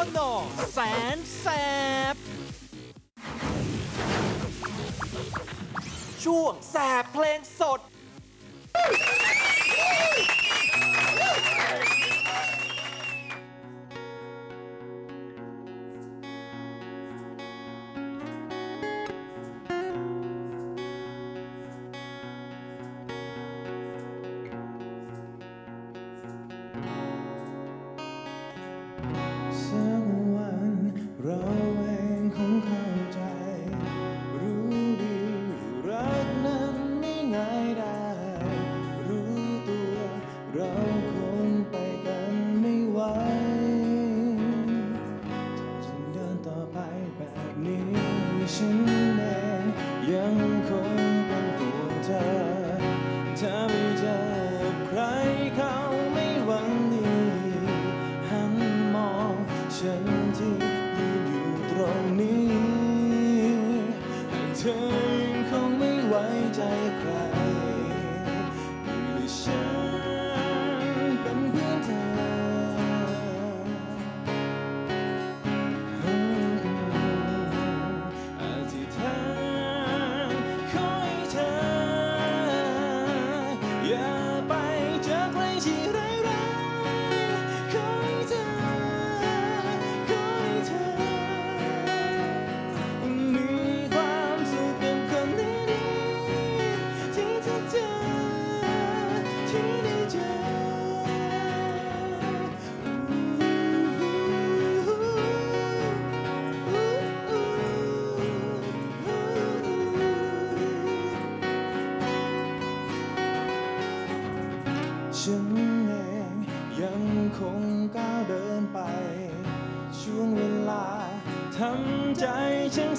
อนอแสนแสบ ช่วงแสบเพลงสด So ฉัน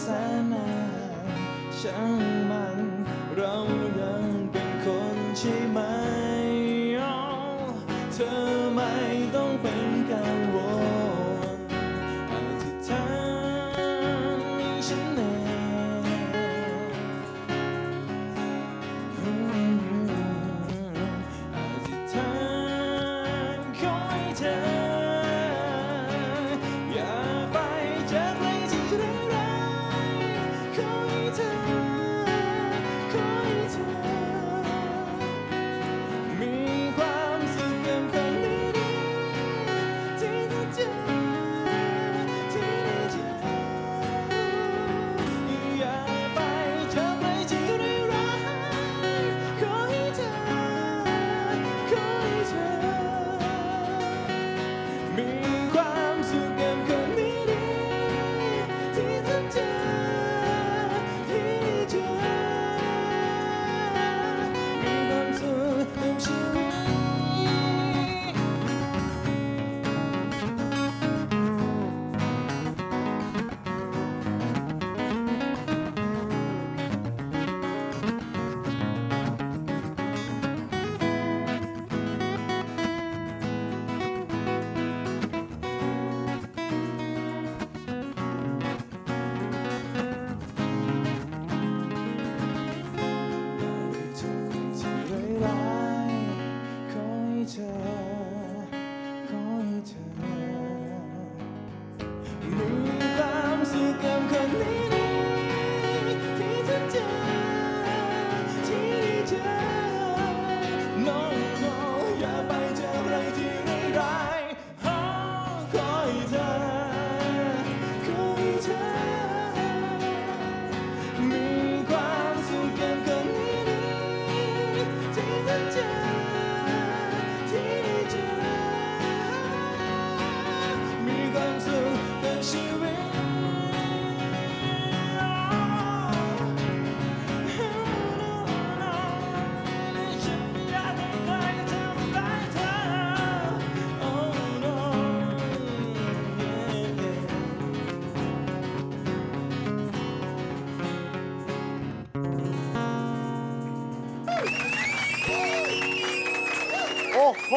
แสนาช่างมันเรายังเป็นคนใช่ไหมเธอ โอ้โห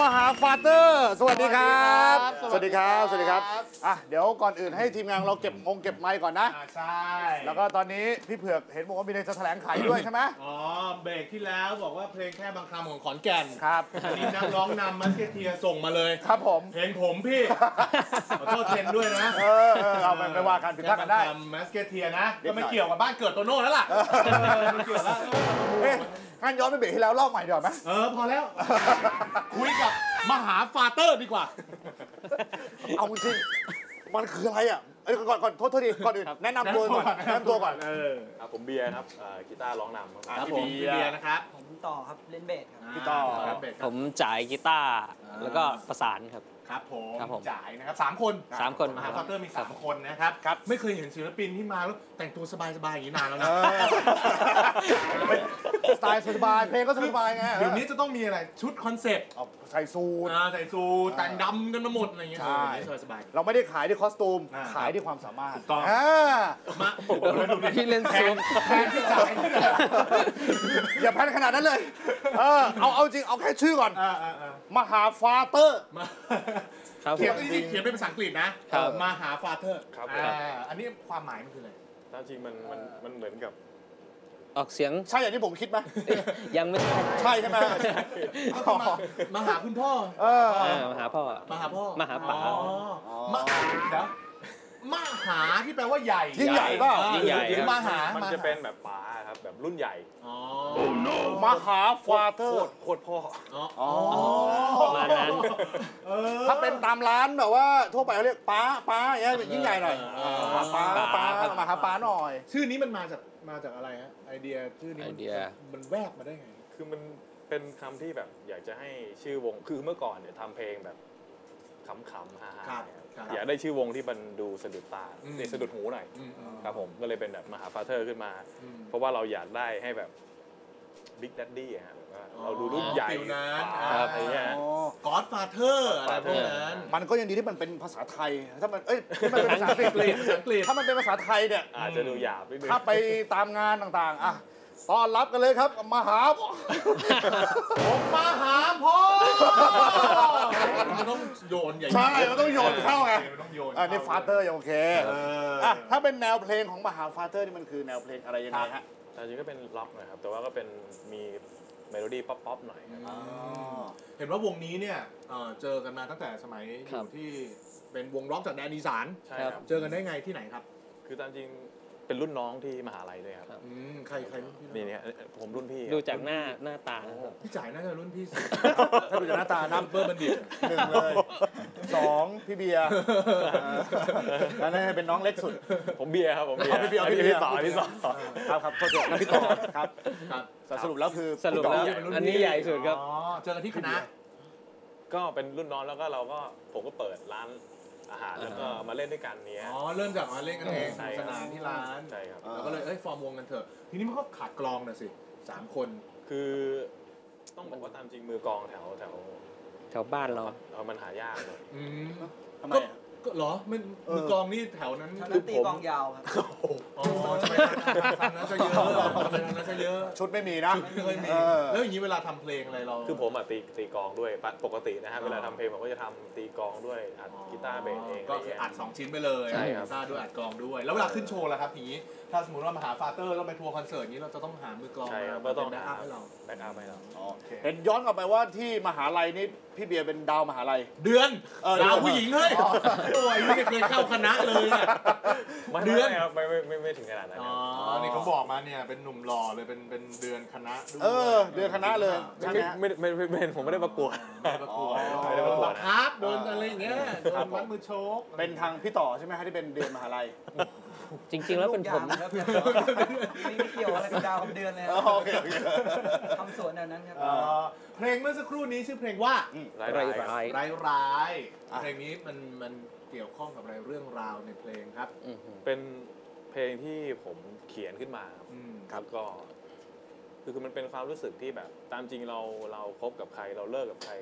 มหาฟาเตอร์ สวัสดีครับ สวัสดีครับ สวัสดีครับอะเดี๋ยวก่อนอื่นให้ทีมงานเราเก็บองเก็บไม้ก่อนนะ ใช่ แล้วก็ตอนนี้พี่เผือกเห็นบอกว่ามีในจะแถลงขายด้วยใช่ไหมอ๋อ เบรกที่แล้วบอกว่าเพลงแค่บางคำของขอนแก่น ครับอันนี้นักร้องนำมัสเกเทียส่งมาเลย ครับผม เพลงผมพี่ ขอโทษเทนด้วยนะ เออเอาไปว่ากันผิดพลาดกันได้มัสเกเทียนะ ก็ไม่เกี่ยวกับบ้านเกิดโตโน่แล้วล่ะไม่เกี่ยวแล้ว งั้นย้อนไปเบรกที่แล้วเล่าใหม่ดีกว่าไหมเออพอแล้ว คุยกับมหาฟาเตอร์ดีกว่า เอาจริงๆมันคืออะไรอะเอ้ยก่อนก่อนโทษโทษทีก่อนอื่นแนะนำตัวก่อนแนะนำตัวก่อน เออครับผมเบียร์ครับเอ่อกีตาร์ร้องนำครับครับผมพี่เบียร์นะครับผมต่อครับเล่นเบสครับพี่ต่อครับเบรกคผรับมจ่ายกีตาร์แล้วก็ประสานครับครับผมครับผมจ่ายนะครับสามคนสามคนมหาฟาเตอร์มีสามคนนะครับครับไม่เคยเห็นศิลปินที่มาแล้วแต่งตัวสบายๆอย่างนี้นานแล้วเอนะอ สไตล์สบายๆเพลงก็สบายไงเดี๋ยวนี้จะต้องมีอะไรชุดคอนเซ็ปต์เอาใส่สูทอ่าใส่สูทแต่งดำกันมาหมดอะไรเงี้ยใช่เออเดี๋ยวนี้สบายเราไม่ได้ขายด้วยคอสตูมอ่าขายด้วยความสามารถถูกต้องาๆมาโอ้โหแล้วดูดิที่เล่นแพซูงมแพงที่จ่ายนี่นะอย่าแพนขนาดนั้นเลยเออเอาเอาจริงเอาแค่ชื่อก่อนอ่าอ่าอ่ามหาฟาเตอร์มาครับผเขียนมจริงๆเขียนเป็นภาษาอังกฤษนะครับมาหาฟาเธอร์ครับอ่าอันนี้ความหมายมันคืออะไรตามจริงมันมันมันเหมือนกับ ออกเสียง ใช่อย่างที่ผมคิดไหมยังไม่ใช่ใช่ใช่ไหมเอาก็มามาหาคุณพ่อเออเออมาหาพ่อมาหาพ่อมาหาป๋าอ๋อมาเดี๋ยวมาหาที่แปลว่าใหญ่ยิ่งใหญ่เปล่ายิ่งใหญ่รือครับมาหา มันมาจะเป็นแบบป๋าครับ แบบรุ่นใหญ่อ๋อมหาฟาเตอโคร์ตรโคตรพ่ออ๋ออ๋อประมาณนั้นเออถ้าเป็นตามร้านแบบว่าทั่วไปเขาเรียกป้าป้าอย่างเงี้ยยิ่งใหญ่หน่อยเออป้าป้าป้าครับมาหาป้าหน่อย ชื่อนี้มันมาจากมาจากอะไรฮะไอเดียชื่อนี้มันไอเดียมันแวบมาได้ไง คือมันเป็นคำที่แบบอยากจะให้ชื่อวงคือเมื่อก่อนเนี่ยทำเพลงแบบขำๆฮาครับๆครับครับ อยากได้ชื่อวงที่มันดูสะดุดตาอืมเนี่ยสะดุดหูหน่อยอืมอืมครับผมก็เลยเป็นแบบมหาฟาเธอร์ขึ้นมาอืมเพราะว่าเราอยากได้ให้แบบบิ๊กดัดดี้ฮะแบบว่าเราดูรุ่นใหญ่ฟิลนั้นป๋าอะไรเงี้ยอ๋อกอดฟาเธอร์อะไรพวกนั้น มันก็ยังดีที่มันเป็นภาษาไทย ถ้ามัน เอ้ยที่มันเป็นภาษาอังกฤษภาษาอังกฤษถ้ามันเป็นภาษาไทยเนี่ย อาจจะดูหยาบนิดนึงถ้าไปตามงานต่างๆ อะ ต้อนรับกันเลยครับมหาผมมาหาพ่อมันต้องโยนใหญ่ๆใช่มันต้องโยนเข้าไงมันต้องโยนอันนี้ฟาเตอร์ยังโอเคเอออะถ้าเป็นแนวเพลงของมหาฟาเตอร์นี่มันคือแนวเพลงอะไรยังไงฮะแต่จริงก็เป็นล็อกหนะครับ แต่ว่าก็เป็นมีเมโลดี้ป๊อปๆหน่อยครับเห็นว่าวงนี้เนี่ยเอ่อเจอกันมาตั้งแต่สมัยอครับยู่ที่เป็นวงร็อกจากแดนอีสานใช่ครับเจอกันได้ไงที่ไหนครับ คือตามจริง เป็นรุ่นน้องที่มหาลัยด้วยครับอืมใครใครรุ่นพี่นี่เนี่ยผมรุ่นพี่ดูจากหน้าหน้าตานะครับพี่จ่ายน่าจะรุ่นพี่สิถ้าดูจากหน้าตานันับบเบอร์บัณฑิตหนึ่งเลยสองพี่เบียร์อันนั้นเป็นน้องเล็กสุด ผมเบียร์ครับผมเบียร์เอาพี่เบียร์อันนี้พี่พี่เบียร์ต่อพี่ต่อครับครับโทษทีนะพี่ต่อครับครับแต่สรุปแล้วคือสรุปแล้วพี่ต่ออันนี้ใหญ่สุดครับอ๋อเจอกันที่คณะก็เป็นรุ่นน้องแล้วก็เราก็ผมก็เปิดร้าน อาหารแล้วก็มาเล่นด้วยกันเนี้ย อ๋อ เริ่มจากมาเล่นกันเองสใช่นุกครับสนานที่ร้านใช่ครับ แล้วก็เลยเอ้ยฟอร์มวงกันเถอะ ทีนี้มันก็ขาดกลองน่ะสิสามคน คือต้องบอกว่าตามจริงมือกลองแถวแถวแถวบ้านเรา เออมันหายากเลยอืม ทำไมก็อะ ก็เหรอมันเออมือกลองนี่แถวนั้นท่าคืนั้อนตีผมกลองยาวครับอ๋อใช่ไหมทางนั้นจะเยอะทางนั้นจะเยอะ ชุดไม่มีนะไม่เคยมีเออแล้วอย่างนี้เวลาทำเพลงอะไรเรา คือผมอะตีตีกลองด้วยปะปกตินะฮะอ๋อเวลาทำเพลงผมก็จะทำตีกลองด้วยอัดกีตาร์เบสเองก็คืออัดสองชิ้นไปเลยใช่ครับกีตาร์ด้วยอัดกลองด้วย แล้วเวลาขึ้นโชว์ล่ะครับทีนี้ถ้าสมมติว่ามาหาฟาเตอร์ต้องไปทัวร์คอนเสิร์ตนี้เราจะต้องหามือกลองใช่ครับมาก็ต้องเป็นแบ็คอัพให้เราแบ็กอัพให้เราเห็นย้อนกลับไปว่าที่มหาลัยนี่ พี่เบียร์เป็นดาวมหาลัย เดือนเออดาวผู้หญิงเฮ้ยโอ้ยไม่เคยเข้าคณะเลยอะไม่เดือนไม่ครับไม่ไม่ไม่ไม่ถึงขนาดนั้นอ๋คอรับนี่เขาบอกมาเนี่ยเป็นหนุ่มหล่อเลยเป็นเป็นเดือนคณะด้วยเออ เดือนคณะเลยใช่ไม่ไหมไม่ไม่ไม่ไม่ผมไม่ได้ประกวดไม่ประกวดไม่ได้ประกวดบังคับโดนอะไรอย่างเงี้ยโดนมัดมือโชกเป็นทางพี่ต่อใช่ไหมฮะที่เป็นเดือนมหาลัย จริง ๆ แล้วเป็นผมลูกยางครับไม่ไม่เกี่ยวอะไรกับดาวกับเดือนเลยอ๋อโอเคโอเคทำสวนแนวนั้นครับเอ่อเพลงเมื่อสักครู่นี้ชื่อเพลงว่าร้ายไรๆครับร้ายร้ายร้ายอะเพลงนี้มันมันเกี่ยวข้องกับอะไรเรื่องราวในเพลงครับอื้อหือเป็นเพลงที่ผมเขียนขึ้นมาครับอืมแล้วก็คือคือมันเป็นความรู้สึกที่แบบ ตามจริงเราเราคบกับใครเราเลิกกับใคร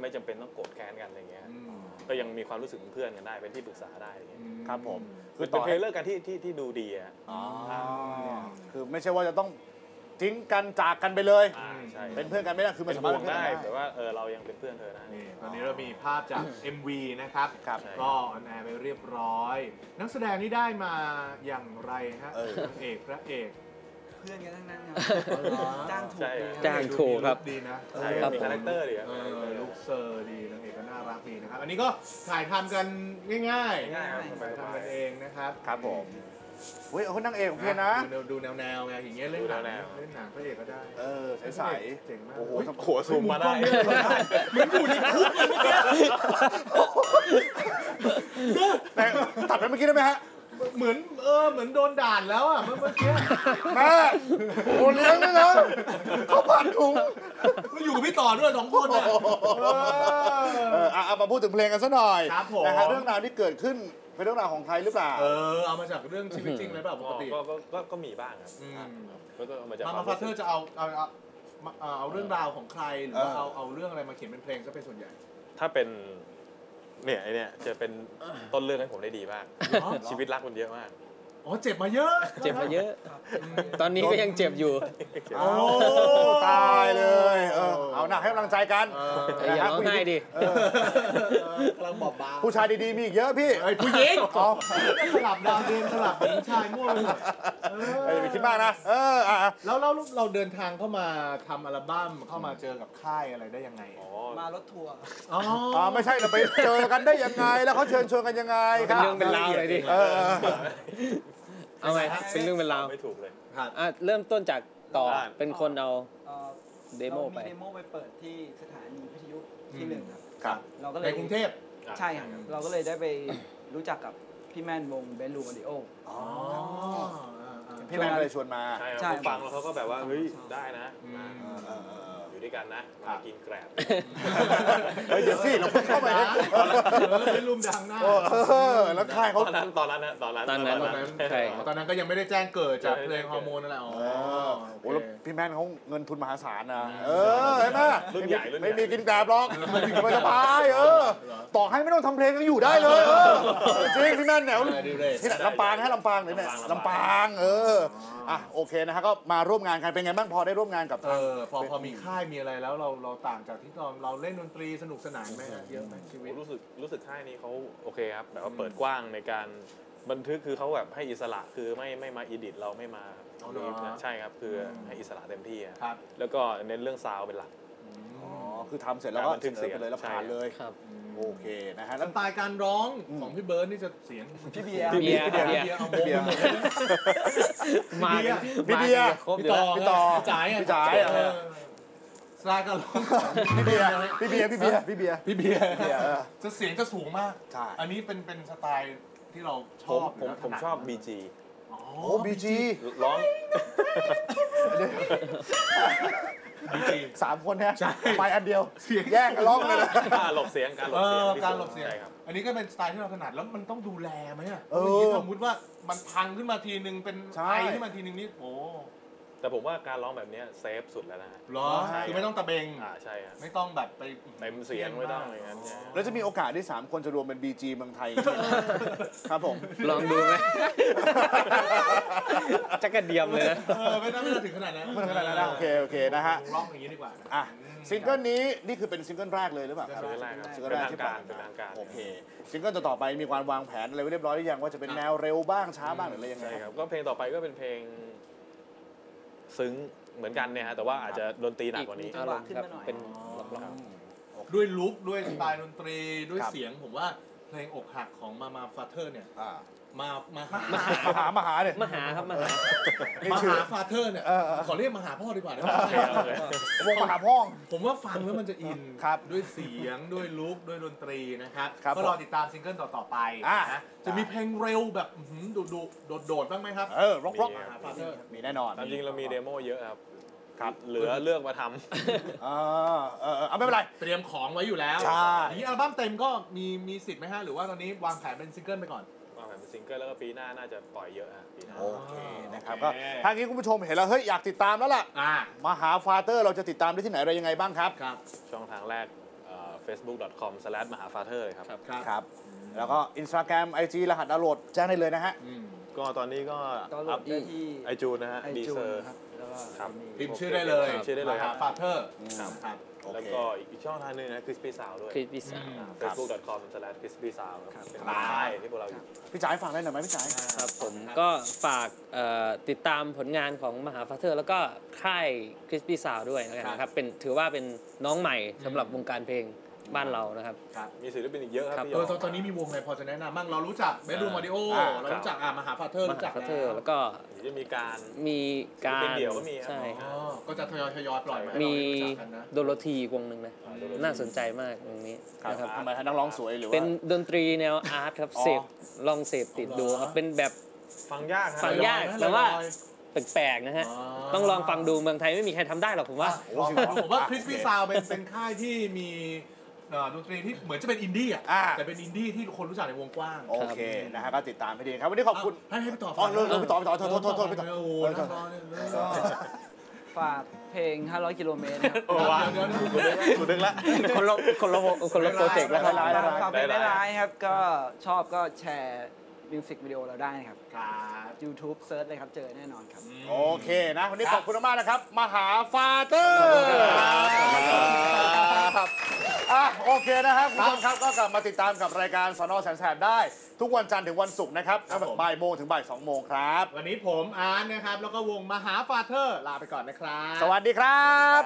ไม่จำเป็นต้องโกรธแค้นกันอะไรเงี้ยอืม ก็ยังมีความรู้สึกเป็นเพื่อนกันได้ เป็นที่ปรึกษาได้อะไรเงี้ยครับผม คือเป็นเพลงเลิกกันที่ที่ที่ดูดีอะอ๋อคือไม่ใช่ว่าจะต้องทิ้งกันจากกันไปเลย อ่าใช่เป็นเพื่อนกันไม่ได้คือมัเป็นนสามารถห่วงเป็นเพื่อนได้กันแต่ว่าเออเรายังเป็นเพื่อนเธอนะ นี่ตอนนี้เรามีภาพจาก MV นะครับ ครับ ก็ออนแอร์ไปเรียบร้อย นักแสดงนี่ได้มาอย่างไรฮะเออ นางเอกพระเอกเพื่อนกันทั้งนั้นครับจ้างถูกใช่ดีครับ จ้างถูกครับดูมีลุดีนะใช่ครับมีคาแรคเตอร์ดิเออลูกเซอร์ดีนางเอกก็ น่ารักดีนะครับ อันนี้ก็ถ่ายทำกันง่ายๆง่ายครับ ถ่ายทำกันเองนะครับครับผมเฮ้ยเอาคนนางเอกโอเคนะ ดูดูแนวๆไงอย่างเงี้ยเล่นหนังเล่นหนังพระเอกก็ได้ เออใสเจ๋งมาก ๆโอ้โหเฮ้ยทำโหัวซูมมาได้เหมือนอยู่ในคุกเลยเมื่อกี้แต่ตัดไปเมื่อกี้ได้ไหมฮะเหมือนเออเหมือนโดนด่านแล้วอะเมื่อเมื่อกี้แม่โอเลี้ยงด้วยนะเขาผ่านถุงก็อยู่กับพี่ต่อด้วยสองคนอะเอออะ เอามาพูดถึงเพลงกันซะหน่อยครับผม นะฮะเรื่องราวที่เกิดขึ้นเป็นเรื่องราวของใครหรือเปล่า เออ เอามาจากเรื่องชีวิตจริงเลยเปล่าปก็กติ ก็ก็ก็ก็มีบ้างครับอืมแล้วก็เอามาจากมาควมาฟาเธอรู้ร์สึกจะเอาเอาเอามาเอาเอาเรื่องราวของใครหรือว่าเออ เอาเอาเรื่องอะไรมาเขียนเป็นเพลงซะเป็นส่วนใหญ่ ถ้าเป็นเนี่ยไอเนี่ยจะเป็นต้นเรื่องให้ผมได้ดีมากอ๋อชีวิตรักมันเยอะมาก อ๋อเจ็บมาเยอะ เจ็บมาเยอะ ตอนนี้ก็ยังเจ็บอยู่ โอ้ตายเลยเออเอาหนักให้กำลังใจกันเออแต่อย่าร้องไห้ดิเออกำลังบอบบางผู้ชายดีๆมีอีกเยอะพี่ไอ้ยผู้หญิงอ๋อสลับดาวเดินสลับหญิงชายมั่วไปหมดเออเอ้ยอย่าไปคิดมากนะเอออะอะแล้วแล้วเราเดินทางเข้ามาทำอัลบั้มเข้ามาเจอกับค่ายอะไรได้ยังไงอ๋อมารถทัวร์อ๋ออ๋อไม่ใช่เราไปเจอกันได้ยังไงแล้วเขาเชิญชวนกันยังไงคเป็นรับเรื่องเป็นราวเลยดิ เออเออเอาไงเป็นเรื่องเป็นราวไม่ถูกเลยครับอะเริ่มต้นจากต่อบ้านเป็นคนเอาเอ่อเดโมไปราเดโมไปเปิดที่สถานีวิทยุที่หนึ่งครับครับ เราก็เลในยกรุงเทพใช่ครับเราก็เลยได้ไปรู้จักกับพี่แมนวงเบนลูมาริโออ๋ออ๋ออ่าอ่าพี่แมนก็เลยชวนมาใช่ใช่ครับผมฟังแล้วเขาก็แบบว่าเฮ้ยได้นะ อืมมาเออเออเอออยู่ด้วยกันนะมากินแกรบเฮ้ยเดี๋ยวสิเราเพิ่งเข้าไปนะเองแล้วเป็นรูมดังหน้าเออแล้วค่ายตเขาอนนั้นตอนนั้นนะตอนนั้นตอนนั้นตอนนั้นใช่ตอนนั้นก็ยังไม่ได้แจ้งเกิดจากเพลงฮอร์โมนนั่นแหละอ๋อเออโอ้โอแล้วเคพี่แมนเขาเงินทุนมหาศาลนะเออเห็นไหมรุ่นใหญ่รุ่นใหญ่ไม่มีกินกราบหรอกไม่สบายเออต่อให้ไม่ต้องทำเพลงก็อยู่ได้เลยเออจริงพี่แมนแนวเออดีเลยที่ไหนลำปางให้ลำปางหรือเนี่ยลำปางเอออะโอเคนะฮะก็มาร่วมงานกันเป็นไงบ้างพอได้ร่วมงานกับเออพอพอมีค่ายมีอะไรแล้วเราเราต่างจากที่ตอนเราเล่นดนตรีสนุกสนานไหมฮะเยอะไหมชีวิตโอ้รู้สึกรู้สึกค่ายนี้เขาโอเคครับแบบว่าเปิดกว้างในการบันทึกคือเขาแบบให้อิสระคือไม่ไม่มาอีดิทเราไม่มาอ๋อเหรอบีบนะใช่ครับคือให้อิสระเต็มที่อะครับแล้วก็เน้นเรื่องซาวด์เป็นหลัก อ๋อ คือทำเสร็จแล้วก็การบันทึกเสียงไปเลยแล้วผ่านใช่เลยครับ โอเคนะฮะสแล้วไตล์การร้องของพี่เบิร์ดนี่จะเสียงพี่เบียร์ พี่เบียร์ พี่เบียร์เอาโมงไปหมดเลยนะมาพี่เบียร์ พี่เบียร์ ครบพี่อยู่ต่อแล้วพี่ต่อพี่จ๋ายอะพี่จ๋ายอะ เออ สไตล์การร้องพี่เบียร์พี่เบียร์พี่เบียร์พี่เบียร์พี่เบียร์พี่เบียร์เออจะเสียงจะสูงมากใช่อันนี้เป็นเป็นสไตล์ที่เราชผอมบผมผมชอบ BG อ๋อโอ้บีจีร้องบีจีสามคนเนี่ยใช่ไปอันเดียวเสียงแย่งกันร้องเลยนะการหลบเสียงการหลเอบเสียงอที่การหลบเสียงใช่ครับอันนี้ก็เป็นสไตล์ที่เราถนัดแล้วมันต้องดูแลไหมอะเออพราะย่างนี้สมมติว่ามันพังขึ้นมาทีนึงเป็นใช่ไอขึ้นมาทีนึงนี่โอ้ แต่ผมว่าการร้องแบบเนี้ยเซฟสุดแล้วนะฮะเหรอใช่คือไม่ต้องตะเบง อ่าใช่ครับไม่ต้องแบบไปเต็มเสียงไม่ต้องอย่างนั้นใช่แล้วจะมีโอกาสที่ 3 คนจะรวมเป็น BG เมืองไทย ครับผม ลองดูไหม จักกระเดียมเลยนะเออไม่ต้องไม่ต้องถึงขนาดนั้นไม่ต้องขนาดนั้นนะโอเค โอเคนะฮะ ร้องอย่างนี้ดีกว่านะอะซิงเกิลนี้นี่คือเป็นซิงเกิลแรกเลยหรือเปล่าครับซิงเกิลแรกครับซิงเกิลเป็นแรกทางที่การปล่อยเป็นทางการโอเคซิงเกิลต่อๆไปมีการวางแผนอะไรไว้เรียบร้อยหรือยังว่าจะเป็นแนวเร็วบ้างช้าบ้างหรืออะไรยังไงใช่ครับก็เพลงต่อไปก็เป็นเพลง ซึ้งเหมือนกันเนี่ยฮะแต่ว่าอาจจะดนตรีหนักกว่านี้จังหวะขึ้นมาหน่อย เป็นครับด้วยลุคด้วยสไตล์ดนตรีด้วยครับ เสียงผมว่าเพ ลงอกหักของมามาฟาเธอร์เนี่ยอ่า มามาหามาหามาหาเนี่ยมหาครับมหานี่มาชื่อหาฟาเธอร์เนี่ยเออเออ ขอเรียกมาหาพ่อดีกว่านะโอเคโอเค วงมาหาพ่อง ผมว่าฟังแล้วมันจะอินครับด้วยเสียงด้วยลุคด้วยดนตรีนะครับครับก็รอติดตามซิงเกิลต่อ ๆ ไปอะ นะจะมีเพลงเร็วแบบอื้อหือดุดุโดดโดด ๆ บ้างไหมครับเออร็อกร็อกมีมาหาฟาเธอร์ มีแน่นอน ตามจริงเรามีเดโมเยอะครับ ครับ เหลือเลือกมาทำอ่าเออเออเอาไม่เป็นไร เตรียมของไว้อยู่แล้วใช่ อย่างนี้อัลบั้มเต็มก็มีมีสิทธิ์ไหมฮะ หรือว่าตอนนี้วางแผนเป็นซิงเกิลไปก่อน วางแผนเป็นซิงเกิลแล้วก็ปีหน้าน่าจะปล่อยเยอะฮะปีหน้า โอเคนะครับโอก็เคทางนี้คุณผู้ชมเห็นแล้วเฮ้ยอยากติดตามแล้วล่ะ อ่า มาหาฟาเตอร์เราจะติดตามได้ที่ไหนอะไรยังไงบ้างครับ ครับ ช่องทางแรกเอ่อ facebook.com slash มหาฟาเธอร์ครับ ครับครับแล้วก็ Instagram IG รหัสดาวน์โหลดแจ้งได้เลยนะฮะ อืม ก็ตอนนี้ก็ดาวน์โหลอัดพได้ที่ ไอจูนนะฮะ ไอดีจูเซอร์ ครับแล้วก็ก็ ครับมีพิมพ์ชื่อได้เลยพิมพ์ชื่อได้เลยมหาฟาเธอร์ครับครับโอเคแล้วก็อีกช่องทางหนึงนะคริสปี้สาวด้วยคลิปที่สามเฟซบุ๊ก com slash crispy sound ครับเป็นครับไลน์ที่พวกเราอยู่ พี่จ๋ายฝากได้หน่อยไหมพี่จ๋ายครับผมก็ฝากเอ่อติดตามผลงานของมหาฟาเธอร์ แล้วก็ค่ายคริสปี้ซาวด้วยแล้วกันนะครับเป็นถือว่าเป็นน้องใหม่สำหรับวงการเพลง บ้านเรานะครับ มีศิลปินอีกเยอะครับครับพี่เอหยอองตอนตอนนี้มีวงอะไรพอจะแนะนำบ้างเรารู้จักเบดรูมอดิโออ่า เรารู้จักอ่ามหาฟาเธอร์มรู้จัหากฟาแล้เธอร์วแล้วก็เดี๋ยวจะมีการ มีการศิลปินเดี่ยวก็มีครับ ใช่อ๋อก็จะทยอยทยอยปล่อยมาให้มีเราได้รู้จักกันนะ โดโรธีวงหนึ่งนะ อ่าโดโรธีน่าสนใจมากวงนี้นะครับ ทำไมฮะนักร้องสวยหรือว่า เป็นดนตรีแนวอาร์ตครับอ๋อ เสพลองเสพติดดูครับ เป็นแบบ ฟังยากฮะฟังยากลอๆแต่ว่าลอยแปลกๆนะฮะ อ๋อ ต้องลองฟังดูเมืองไทยไม่มีใครทำได้หรอกผมว่าลองดูผมว่าคริสปี้ซาวเป็นเป็นค่ายที่มีเอ่อ ดนตรีที่เหมือนจะเป็นอินดี้อะอ่า แต่เป็นอินดี้ที่คนรู้จักในวงกว้าง โอเคนะฮะก็ติดตามให้ดีครับวันนี้ขอบคุณให้ให้พี่ต่ออ๋อเรื่องพี่ต่อพี่ต่อโทษโทษโทษโทษพี่ต่อ โอ้โหเออนักร้องเนี่ยเออฝากเพลง 500 กิโลเมตรนะครับโอ้ว้าเดี๋ยวเดี๋ยวคุณนึกละ คนละคนละคนละโปรเจกต์แล้วครับได้ได้ได้ฝากเพลงได้ได้ได้ร้ายครับ ก็ชอบก็แชร์ มิวสิกวิดีโอเราได้นะครับ ครับ YouTube เซิร์ชเลยครับ เจอแน่นอนครับ โอเคนะ วันนี้ขอบคุณมากๆนะครับ มหาฟาเตอร์ครับอะโอเคนะครับคุณผู้ชมครับก็กลับมาติดตามกับรายการสนอแสนแสบได้ ทุกวันจันทร์ถึงวันศุกร์นะครับตั้งแต่บ่ายโมงถึงบ่ายสองโมงครับ วันนี้ผมอาร์ตนะครับ แล้วก็วงมหาฟาเธอร์ลาไปก่อนนะครับ สวัสดีครับ